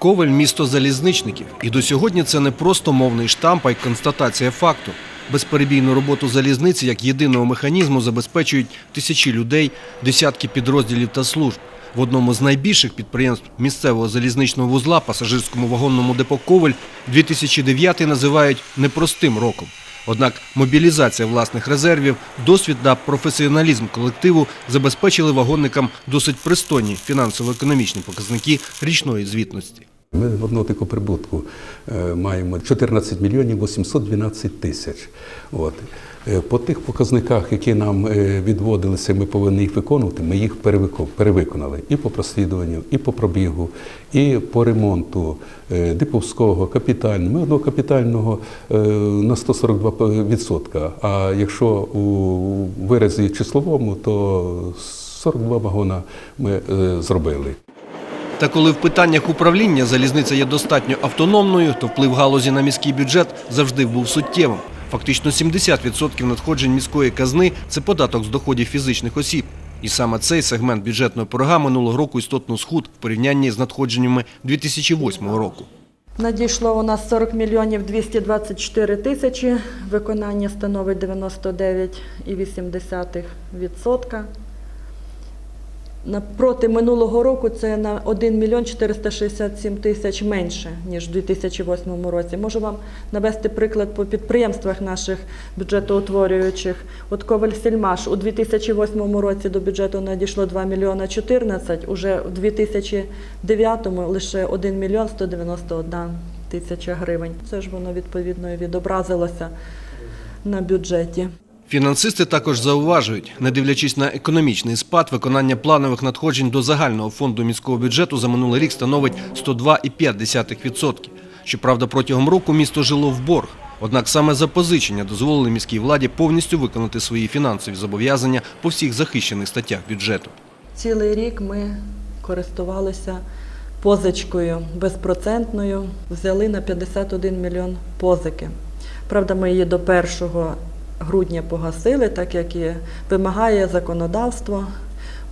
Ковель місто залізничників. І до сьогодні це не просто мовний штамп, а й констатація факту. Безперебійну роботу залізниці як єдиного механізму забезпечують тисячі людей, десятки підрозділів та служб. В одному з найбільших підприємств місцевого залізничного вузла пасажирському вагонному депо Ковель 2009 називають непростим роком. Однак мобілізація власних резервів, досвід та професіоналізм колективу забезпечили вагонникам досить пристойні фінансово-економічні показники річної звітності. Ми в одного таку прибутку е, маємо 14 мільйонів 812 тисяч. От. Е, По тих показниках, які нам е, відводилися, ми повинні їх виконувати, ми їх перевиконали і по прослідуванню, і по пробігу, і по ремонту диповського, капітального. Ми одного капітального на 142%, а якщо у виразі числовому, то 42 вагона ми зробили. Та коли в питаннях управління залізниця є достатньо автономною, то вплив галузі на міський бюджет завжди був суттєвим. Фактично 70% надходжень міської казни – це податок з доходів фізичних осіб. І саме цей сегмент бюджетної програми минулого року істотно схуд в порівнянні з надходженнями 2008 року. Надійшло у нас 40 мільйонів 224 тисячі. Виконання становить 99,8%. Напроти минулого року це на 1 мільйон 467 тисяч менше, ніж у 2008 році. Можу вам навести приклад по підприємствах наших бюджетоутворюючих. От Коваль Сільмаш у 2008 році до бюджету надійшло 2 мільйона 14, уже у 2009 лише 1 мільйон 191 тисяча гривень. Це ж воно відповідно відобразилося на бюджеті. Фінансисти також зауважують, не дивлячись на економічний спад, виконання планових надходжень до загального фонду міського бюджету за минулий рік становить 102,5%. Щоправда, протягом року місто жило в борг. Однак саме запозичення дозволили міській владі повністю виконати свої фінансові зобов'язання по всіх захищених статтях бюджету. Цілий рік ми користувалися позичкою безпроцентною, взяли на 51 мільйон позики. Правда, ми її до 1 грудня погасили, так як і вимагає законодавство.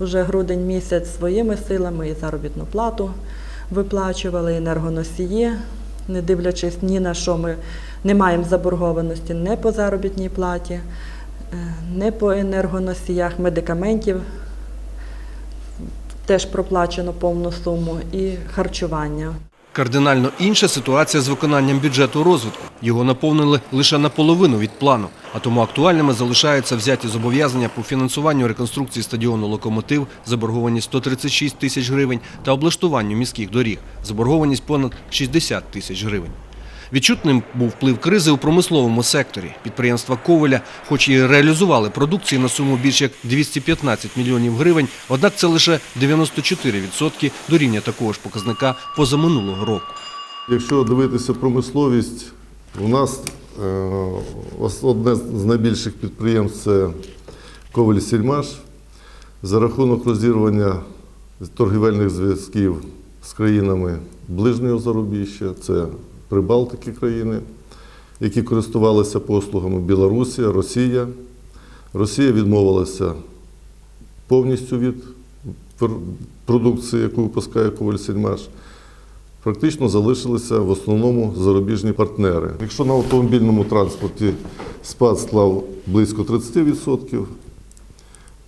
Уже грудень місяць своїми силами і заробітну плату виплачували, енергоносії, не дивлячись ні на що ми не маємо заборгованості не по заробітній платі, е, не по енергоносіях, медикаментів теж проплачено повну суму і харчування. Кардинально інша ситуація з виконанням бюджету розвитку. Його наповнили лише наполовину від плану, а тому актуальними залишаються взяті зобов'язання по фінансуванню реконструкції стадіону «Локомотив», заборгованість 136 тисяч гривень та облаштуванню міських доріг, заборгованість понад 60 тисяч гривень. Відчутним був вплив кризи у промисловому секторі. Підприємства Ковеля, хоч і реалізували продукції на суму більш як 215 мільйонів гривень, однак це лише 94% до рівня такого ж показника позаминулого року. Якщо дивитися промисловість, у нас е, одне з найбільших підприємств це Коваль Сільмаш. За рахунок розірвання торгівельних зв'язків з країнами ближнього зарубіжжя, це Прибалтики країни, які користувалися послугами Білорусія, Росія. Росія відмовилася повністю від продукції, яку випускає Коваль Сільмаш практично залишилися в основному зарубіжні партнери. Якщо на автомобільному транспорті спад склав близько 30%,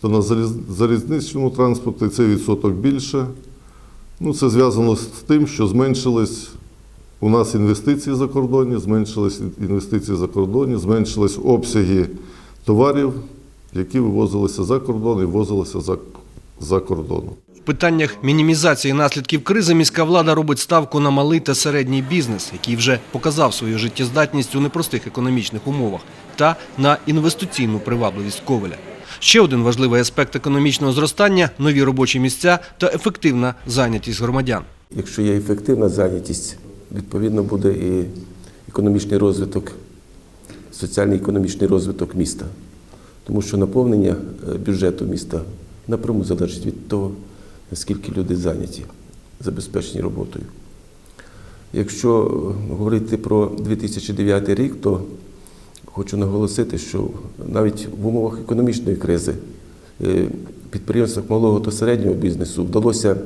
то на залізничному транспорті цей відсоток більше. Ну, це зв'язано з тим, що зменшились у нас інвестиції за кордоні, зменшились інвестиції за кордоні, зменшились обсяги товарів, які вивозилися за кордон і ввозилися за, за кордоном. В питаннях мінімізації наслідків кризи міська влада робить ставку на малий та середній бізнес, який вже показав свою життєздатність у непростих економічних умовах, та на інвестиційну привабливість Ковеля. Ще один важливий аспект економічного зростання – нові робочі місця та ефективна зайнятість громадян. Якщо є ефективна зайнятість, відповідно буде і економічний розвиток, соціальний економічний розвиток міста. Тому що наповнення е, бюджету міста напряму залежить від того, наскільки люди зайняті, забезпечені роботою. Якщо е, говорити про 2009 рік, то хочу наголосити, що навіть в умовах економічної кризи е, підприємствам малого та середнього бізнесу вдалося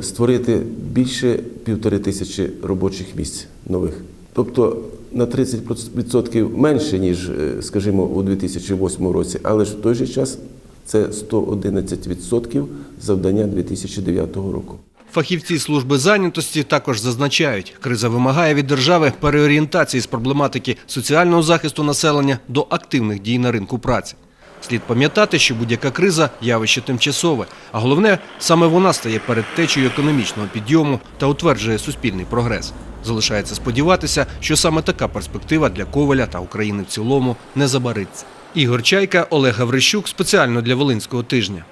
створити більше півтори тисячі робочих місць нових. Тобто на 30% менше, ніж, е, скажімо, у 2008 році, але ж в той же час це 111% завдання 2009 року. Фахівці служби зайнятості також зазначають, криза вимагає від держави переорієнтації з проблематики соціального захисту населення до активних дій на ринку праці. Слід пам'ятати, що будь-яка криза явище тимчасове, а головне, саме вона стає передтечею економічного підйому та утверджує суспільний прогрес. Залишається сподіватися, що саме така перспектива для Коваля та України в цілому не забариться. Ігор Чайка, Олег Гаврищук спеціально для Волинського тижня.